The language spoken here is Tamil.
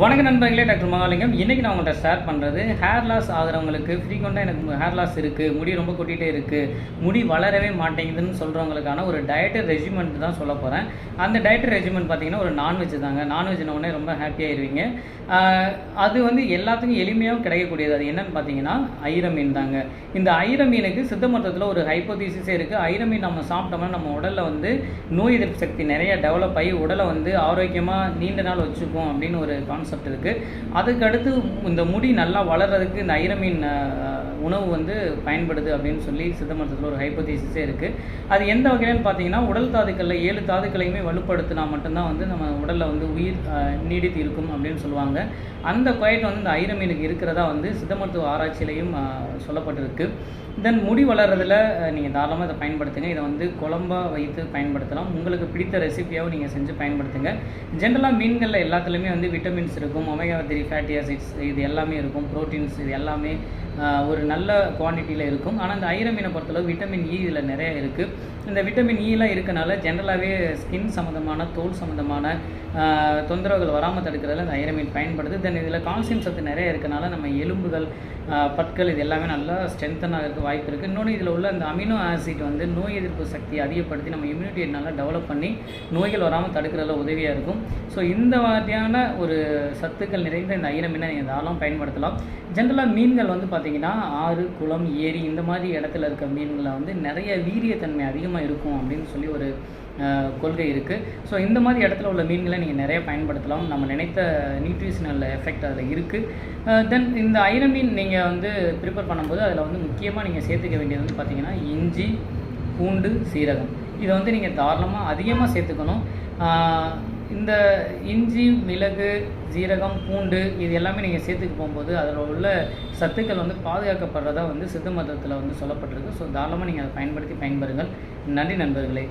வணக்க நண்பர்களே டாக்டர் மகாலிங்கம். இன்றைக்கி நான் உங்கள்கிட்ட ஷேர் பண்ணுறது ஹேர் லாஸ் ஆகிறவங்களுக்கு ஃப்ரீக்வெண்ட்டாக எனக்கு ஹேர் லாஸ் இருக்குது முடி ரொம்ப கொட்டிகிட்டே இருக்குது முடி வளரவே மாட்டேங்குதுன்னு சொல்கிறவங்களுக்கான ஒரு டயட்டு ரெஜிமெண்ட் தான் சொல்ல போகிறேன் அந்த டயட்டு ரெஜிமெண்ட் பார்த்தீங்கன்னா ஒரு நான்வெஜ் தாங்க. நான்வெஜ்ன உடனே ரொம்ப ஹாப்பியாகிடுவீங்க அது வந்து எல்லாத்துக்கும் எளிமையாகவும் கிடைக்கக்கூடியது. அது என்னென்னு பார்த்தீங்கன்னா ஐர மீன் தாங்க. இந்த ஐர மீனுக்கு சித்த மருத்துவத்தில் ஒரு ஹைப்போதீசிஸே இருக்குது ஐர மீன் நம்ம சாப்பிட்டோம்னா நம்ம உடலில் வந்து நோய் எதிர்ப்பு சக்தி நிறைய டெவலப் ஆகி உடலை வந்து ஆரோக்கியமாக நீண்ட நாள் வச்சுக்கும் அப்படின்னு ஒரு கான்செப்ட் இருக்குது அதுக்கடுத்து இந்த முடி நல்லா வளர்கிறதுக்கு இந்த ஐரமீன் உணவு வந்து பயன்படுது அப்படின்னு சொல்லி சித்த மருத்துவத்தில் ஒரு ஹைப்போதீசிஸே இருக்குது அது எந்த வகையிலன்னு பார்த்தீங்கன்னா உடல் தாதுக்களில் ஏழு தாதுக்களையுமே வலுப்படுத்தினா மட்டும்தான் வந்து நம்ம உடலில் வந்து உயிர் நீடித்து இருக்கும் அப்படின்னு சொல்லுவாங்க. அந்த குவாய்ட் வந்து இந்த ஐரமீனுக்கு இருக்கிறதா வந்து சித்த மருத்துவ ஆராய்ச்சியிலையும் சொல்லப்பட்டிருக்கு. தென் முடி வளர்கிறதுல நீங்கள் தாராளமாக இதை பயன்படுத்துங்க. இதை வந்து குழம்பா வைத்து பயன்படுத்தலாம். உங்களுக்கு பிடித்த ரெசிபியாகவும் நீங்கள் செஞ்சு பயன்படுத்துங்க. ஜென்ரலாக மீன்களில் எல்லாத்துலேயுமே வந்து விட்டமின்ஸ் இருக்கும். ஒமேகா த்ரீ ஃபேட்டி ஆசிட்ஸ் இது எல்லாமே இருக்கும். ப்ரோட்டீன்ஸ் இது எல்லாமே ஒரு நல்ல குவான்டிட்டியில் இருக்கும். ஆனால் இந்த ஐர மீனை பொறுத்தளவு விட்டமின் இ இதில் நிறைய இருக்குது இந்த விட்டமின் e இலாம் இருக்கனால ஜென்ரலாகவே ஸ்கின் சம்மந்தமான தோல் சம்மந்தமான தொந்தரவுகள் வராமல் தடுக்கிறதுல இந்த ஐரமீன் பயன்படுது. தென் இதில் கால்சியம் சத்து நிறைய இருக்கனால நம்ம எலும்புகள் பற்கள் இது எல்லாமே நல்லா ஸ்ட்ரென்தன் ஆகிறதுக்கு வாய்ப்பு இருக்குது இன்னொன்று இதில் உள்ள இந்த அமினோ ஆசிட் வந்து நோய் எதிர்ப்பு சக்தியை அதிகப்படுத்தி நம்ம இம்யூனிட்டியை நல்லா டெவலப் பண்ணி நோய்கள் வராமல் தடுக்கிறதுல உதவியாக இருக்கும். ஸோ இந்த மாதிரியான ஒரு சத்துக்கள் நிறைந்த இந்த ஐரமீனை நீங்கள் தாராளம் பயன்படுத்தலாம். ஜென்ரலாக மீன்கள் வந்து பார்த்திங்கன்னா ஆறு குளம் ஏரி இந்த மாதிரி இடத்துல இருக்க மீன்களை வந்து நிறைய வீரியத்தன்மை அதிகமாக இருக்கும் அப்படின்னு சொல்லி ஒரு கொள்கை இருக்குது ஸோ இந்த மாதிரி இடத்துல உள்ள மீன்களை நீங்கள் நிறைய பயன்படுத்தலாம். நம்ம நினைத்த நியூட்ரிஷனல் எஃபெக்ட் அதில் இருக்குது தென் இந்த ஐர மீன் நீங்கள் வந்து ப்ரிப்பேர் பண்ணும்போது அதில் வந்து முக்கியமாக நீங்கள் சேர்த்துக்க வேண்டியது வந்து பார்த்திங்கன்னா இஞ்சி பூண்டு சீரகம். இதை வந்து நீங்கள் தாராளமாக அதிகமாக சேர்த்துக்கணும். இந்த இஞ்சி மிளகு ஜீரகம் பூண்டு இது எல்லாமே நீங்கள் சேர்த்துக்கு போகும்போது அதில் உள்ள சத்துக்கள் வந்து பாதுகாக்கப்படுறதா வந்து சித்த மதத்தில் வந்து சொல்லப்பட்டிருக்கு. ஸோ தாராளமாக நீங்கள் அதை பயன்படுத்தி பயன்பெறுங்கள். நன்றி நண்பர்களே.